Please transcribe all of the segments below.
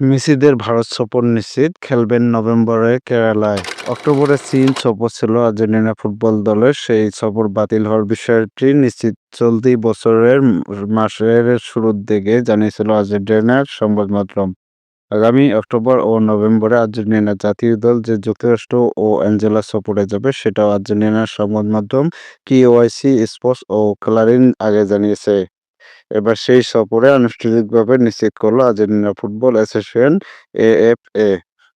মেসিদের ভারত সফর নিশ্চিত, খেলবেন নভেম্বরে কেরালায়। অক্টোবরে চীন সফর ছিল আর্জেন্টিনা ফুটবল দলের, সেই সফর বাতিল হওয়ার বিষয়টি নিশ্চিত চলতি বছরের মাসের শুরুর দিকে জানিয়েছিল আর্জেন্টিনার সংবাদ মাধ্যম আগামী অক্টোবর ও নভেম্বরে আর্জেন্টিনা জাতীয় দল যে যুক্তরাষ্ট্র ও অ্যাঞ্জেলা সফরে যাবে সেটাও আর্জেন্টিনার সংবাদমাধ্যম টিওয়াইসি স্পোর্টস ও ক্লারিন আগে জানিয়েছে। এবার সেই সফরে আনুষ্ঠানিকভাবে নিশ্চিত করল আর্জেন্টিনা ফুটবল অ্যাসোসিয়েশন এএফএ,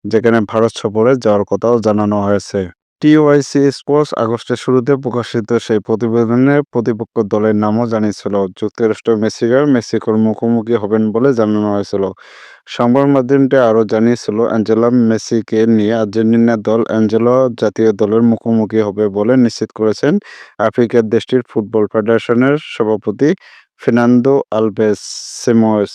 যেখানে ভারত সফরে যাওয়ার কথাও জানানো হয়েছে। টিওয়াইসি স্পোর্টস আগস্টের শুরুতে প্রকাশিত সেই প্রতিবেদনে প্রতিপক্ষ দলের নামও জানিয়েছিল। যুক্তরাষ্ট্র মেসিরা মেক্সিকোর মুখোমুখি হবেন বলে জানানো হয়েছিল। সংবাদ মাধ্যমটি আরও জানিয়েছিল, অ্যাঞ্জেলো মেসিকে নিয়ে আর্জেন্টিনা দল অ্যাঞ্জেলো জাতীয় দলের মুখোমুখি হবে বলে নিশ্চিত করেছেন আফ্রিকার দেশটির ফুটবল ফেডারেশনের সভাপতি ফের্নান্দো আলভেস সিমোস।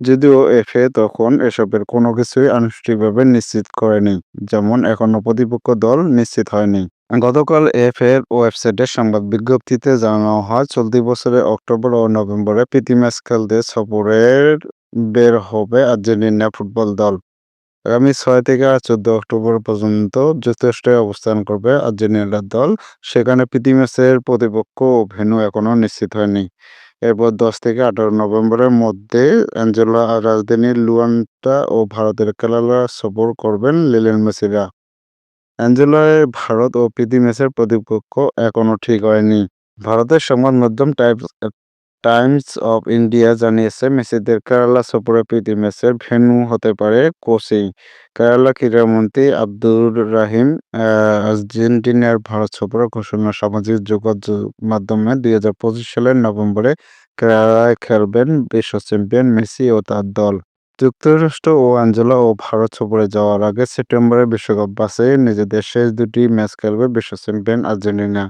যদিও এফএ তখন এসবের কোনো কিছুই আনুষ্ঠানিকভাবে নিশ্চিত করেনি, যেমন এখনও প্রতিপক্ষ দল নিশ্চিত হয়নি। গতকাল এফএর ওয়েবসাইটে সংবাদ বিজ্ঞপ্তিতে জানানো হয়, চলতি বছরের অক্টোবর ও নভেম্বরে প্রীতি ম্যাচ খেলতে সফরে বের হবে আর্জেন্টিনা ফুটবল দল। আগামী ছয় থেকে চোদ্দ অক্টোবর পর্যন্ত যুক্তরাষ্ট্রে অবস্থান করবে আর্জেন্টিনা দল। সেখানে প্রীতি ম্যাচের প্রতিপক্ষ ও ভেন্যু এখনও নিশ্চিত হয়নি। এরপর দশ থেকে আঠারো নভেম্বরের মধ্যে অ্যাঞ্জেলা রাজধানী লুয়ান্টা ও ভারতের কেরালা সফর করবেন লিলেন মেসিরা। অ্যাঞ্জেলায় ভারত ও প্রীতি ম্যাচের প্রতিপক্ষ এখনও ঠিক হয়নি। ভারতের সংবাদ মাধ্যম টাইমস অফ ইন্ডিয়া জানিয়েছে, মেসিদের কেরালা সফরে প্রীতি ম্যাচের ভেন্যু হতে পারে কোচিং কেরালা ক্রীড়ামন্ত্রী আব্দুর রাহিম আর্জেন্টিনার ভারত সফরের ঘোষণা সামাজিক যোগাযোগ মাধ্যমে দুই হাজার পঁচিশ সালের নভেম্বরে কেরালায় খেলবেন বিশ্ব চ্যাম্পিয়ন মেসি ও তার দল। যুক্তরাষ্ট্র ও অ্যাঞ্জেলা ও ভারত সফরে যাওয়ার আগে সেপ্টেম্বরে বিশ্বকাপ বাছাইয়ে নিজেদের শেষ দুটি ম্যাচ খেলবে বিশ্ব চ্যাম্পিয়ন আর্জেন্টিনা।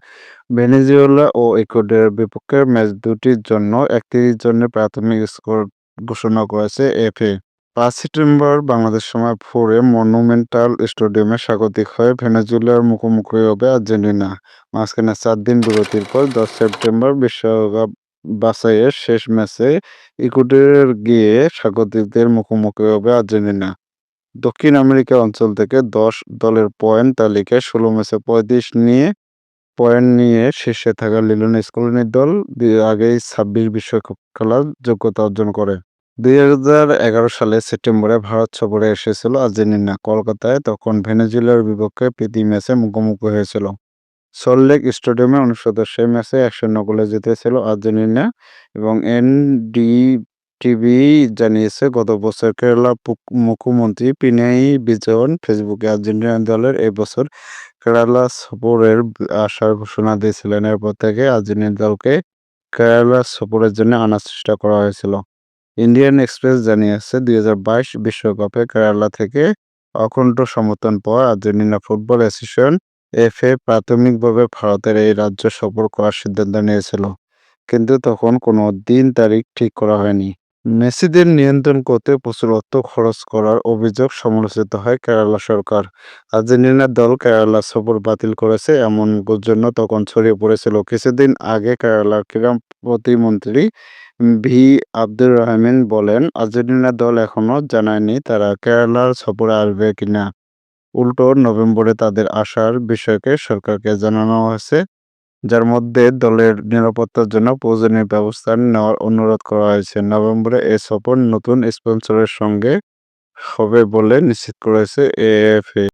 ভেনেজুয়েলা ও ইকুয়েডরের বিপক্ষে ম্যাচ দুটির জন্য একত্রিশ জনের প্রাথমিক স্কোর ঘোষণা করেছে এফএ। পাঁচ সেপ্টেম্বর বাংলাদেশ সময় ভোরে মনুমেন্টাল স্টেডিয়ামে স্বাগতিক হয়ে ভেনেজুয়েলার মুখোমুখি হবে আর্জেন্টিনা। মাঝখানে চার দিন বিরতির পর দশ সেপ্টেম্বর বিশ্বকাপ বাছাইয়ের শেষ ম্যাচে ইকুয়েডর গিয়ে স্বাগতিকদের মুখোমুখি হবে আর্জেন্টিনা। দক্ষিণ আমেরিকা অঞ্চল থেকে দশ দলের পয়েন্ট তালিকায় ষোলো ম্যাচে পঁয়ত্রিশ নিয়ে, পয়েন্ট নিয়ে শীর্ষে থাকা লিওনেল স্কলনির দল আগেই ছাব্বিশ বিশ্বকাপ খেলার যোগ্যতা অর্জন করে। দুই হাজার এগারো সালে সেপ্টেম্বরে ভারত সফরে এসেছিল আর্জেন্টিনা। কলকাতায় তখন ভেনেজুয়েলার বিপক্ষে প্রীতি ম্যাচে মুখোমুখি হয়েছিল। সল্টলেক স্টেডিয়ামে অনুষ্ঠিত সেই ম্যাচে এক শূন্য জিতেছিল আর্জেন্টিনা এবং এন ডি এনডিটিভি জানিয়েছে, গত বছর কেরালা মুখ্যমন্ত্রী পিনারাই বিজয়ন ফেসবুকে আর্জেন্টিনা দলের এ বছর কেরালা সফরের আসার ঘোষণা দিয়েছিলেন। এরপর থেকে আর্জেন্টিনা দলকে কেরালা সফরের জন্য আনার চেষ্টা করা হয়েছিল। ইন্ডিয়ান এক্সপ্রেস জানিয়েছে, দুই বিশ্বকাপে কেরালা থেকে অকুণ্ঠ সমর্থন পাওয়া আর্জেন্টিনা ফুটবল অ্যাসোসিয়েশন এফএ প্রাথমিকভাবে ভারতের এই রাজ্য সফর করার সিদ্ধান্ত নিয়েছিল, কিন্তু তখন কোনো দিন তারিখ ঠিক করা হয়নি। মেসিদের নিয়ন্ত্রণ করতে প্রচুর অর্থ খরচ করার অভিযোগ সমালোচিত হয় কেরালা সরকার। আর্জেন্টিনা দল কেরালা সফর বাতিল করেছে এমন জন্য তখন ছড়িয়ে পড়েছিল। কিছুদিন আগে কেরালার ক্রীড়া প্রতিমন্ত্রী ভি আব্দুর রহমান বলেন, আর্জেন্টিনা দল এখনও জানায়নি তারা কেরালার সফরে আসবে কিনা। উল্টো নভেম্বরে তাদের আসার বিষয়কে সরকারকে জানানো হয়েছে, যার মধ্যে দলের নিরাপত্তার জন্য প্রয়োজনীয় ব্যবস্থা নেওয়ার অনুরোধ করা হয়েছে। নভেম্বরে এ সফর নতুন স্পন্সরের সঙ্গে হবে বলে নিশ্চিত করেছে এএফএ।